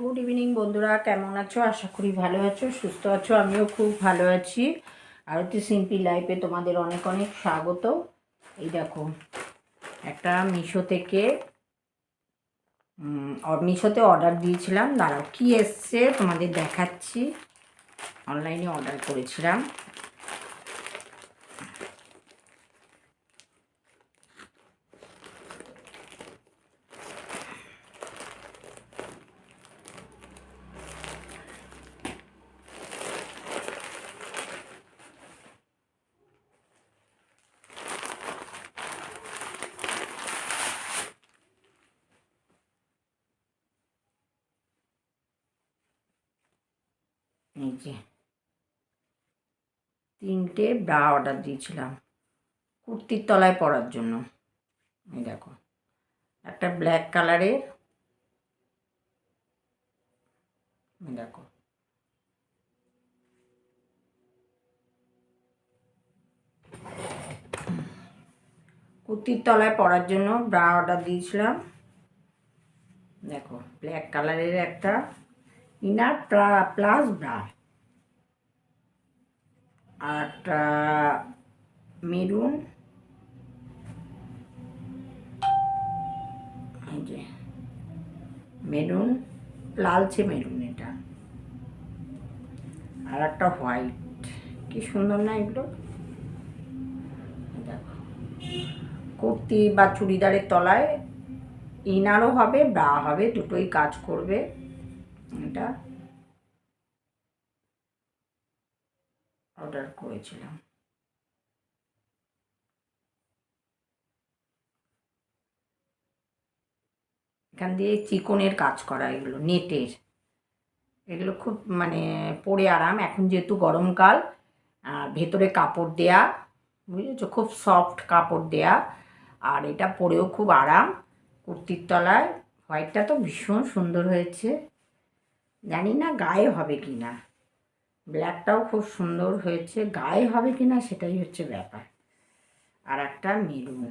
Good evening বন্ধুরা। কেমন আছো? আশা করি ভালো আছো, সুস্থ আছো, আমিও খুব ভালো আছি। আরতি সিম্পি লাইফে তোমাদের অনেক অনেক স্বাগত। এই দেখো, একটা মিশো থেকে মিশোতে অর্ডার দিয়েছিলাম। দাঁড়াও, কী এসছে তোমাদের দেখাচ্ছি। অনলাইনে অর্ডার করেছিলাম। এই যে তিনটে ব্রা অর্ডার দিয়েছিলাম। কুর্তির তলায় পরার জন্য। এই দেখো, একটা ব্ল্যাক কালারের। দেখো। কুর্তির তলায় পরার জন্য ব্রা অর্ডার দিয়েছিলাম। দেখো, ব্ল্যাক কালারের একটা ইনার প্লাস ব্রা। একটা মেরুন। যে, মেরুন, লালচে মেরুন এটা। আর একটা হোয়াইট। কি সুন্দর না এগুলো? দেখো। কুর্তি বা চুড়িদারের তলায় ইনারও হবে, ব্রা হবে, দুটোই কাজ করবে। এটা। অর্ডার করেছিলাম। এখান দিয়ে চিকনের কাজ করা, এগুলো নেটের। এগুলো খুব মানে পরে আরাম, এখন যেহেতু গরমকাল আর ভেতরে কাপড় দেয়া, বুঝেছ? খুব সফট কাপড় দেয়া, আর এটা পরেও খুব আরাম। কুর্তির তলায় হোয়াইটটা তো ভীষণ সুন্দর হয়েছে। জানি না গায়ে হবে কি না ব্ল্যাকটাও খুব সুন্দর হয়েছে। গায়ে হবে কি না সেটাই হচ্ছে ব্যাপার। আর একটা মেরুন।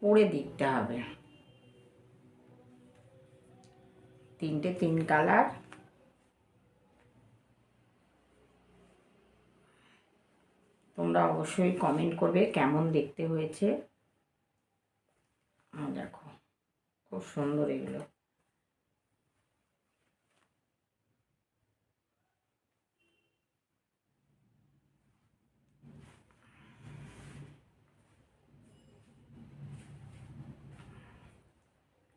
পরে দেখতে হবে। তিনটে তিন কালার। তোমরা অবশ্যই কমেন্ট করবে কেমন দেখতে হয়েছে। দেখো, খুব সুন্দর এগুলো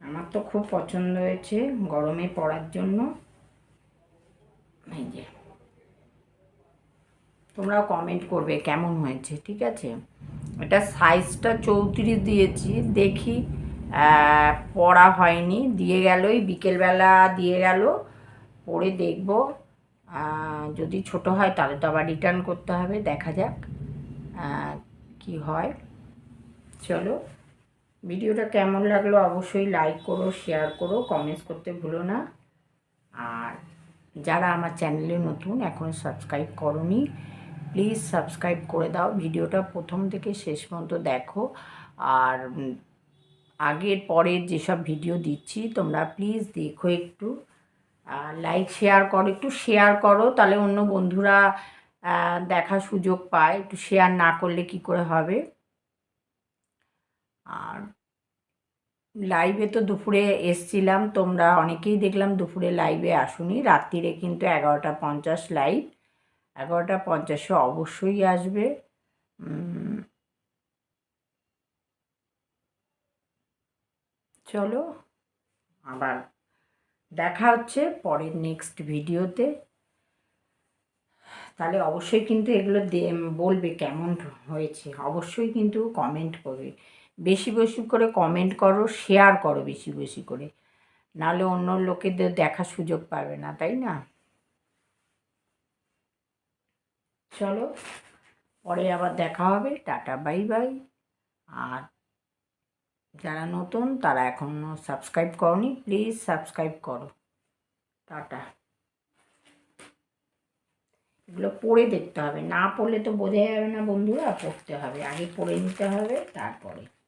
আমার তো খুব পছন্দ হয়েছে, গরমে পড়ার জন্য। এই যে। তোমরাও কমেন্ট করবে কেমন হয়েছে, ঠিক আছে? এটা সাইজটা চৌত্রিশ দিয়েছি, দেখি পড়া হয়নি, দিয়ে গেল এই বিকেলবেলা দিয়ে গেল পরে দেখব। যদি ছোট হয় তাহলে তো আবার রিটার্ন করতে হবে, দেখা যাক কি হয়। চলো। ভিডিওটা কেমন লাগল অবশ্যই লাইক করো শেয়ার করো কমেন্টস করতে ভুলো না। আর যারা আমার চ্যানেলে নতুন এখনও সাবস্ক্রাইব করনি প্লিজ সাবস্ক্রাইব করে দাও। ভিডিওটা প্রথম থেকে শেষ পর্যন্ত দেখো। আর আগের পরের যেসব ভিডিও দিচ্ছি, তোমরা প্লিজ দেখো একটু। লাইক শেয়ার করো, একটু শেয়ার করো, তাহলে অন্য বন্ধুরা দেখার সুযোগ পায়। একটু শেয়ার না করলে কি করে হবে? আর লাইভে তো দুপুরে এসছিলাম, তোমরা অনেকেই দেখলাম দুপুরে লাইভে আসুনি। রাত্রিরে কিন্তু এগারোটা পঞ্চাশ লাইভ এগারোটা পঞ্চাশে অবশ্যই আসবে। চলো, আবার দেখা হচ্ছে পরের নেক্সট ভিডিওতে তাহলে অবশ্যই কিন্তু এগুলো বলবে কেমন হয়েছে। অবশ্যই কিন্তু কমেন্ট করবে। বেশি বেশি করে কমেন্ট করো শেয়ার করো বেশি বেশি করে। নাহলে অন্য লোকেদের দেখার সুযোগ পাবে না, তাই না? চলো, পরে আবার দেখা হবে। টাটা বাই বাই আর যারা নতুন, তারা এখনও সাবস্ক্রাইব করনি প্লিজ সাবস্ক্রাইব করো। টাটা। এগুলো পড়ে দেখতে হবে। না পড়লে তো বোঝা যাবে না বন্ধুরা, পড়তে হবে। আগে পড়ে নিতে হবে, তারপরে।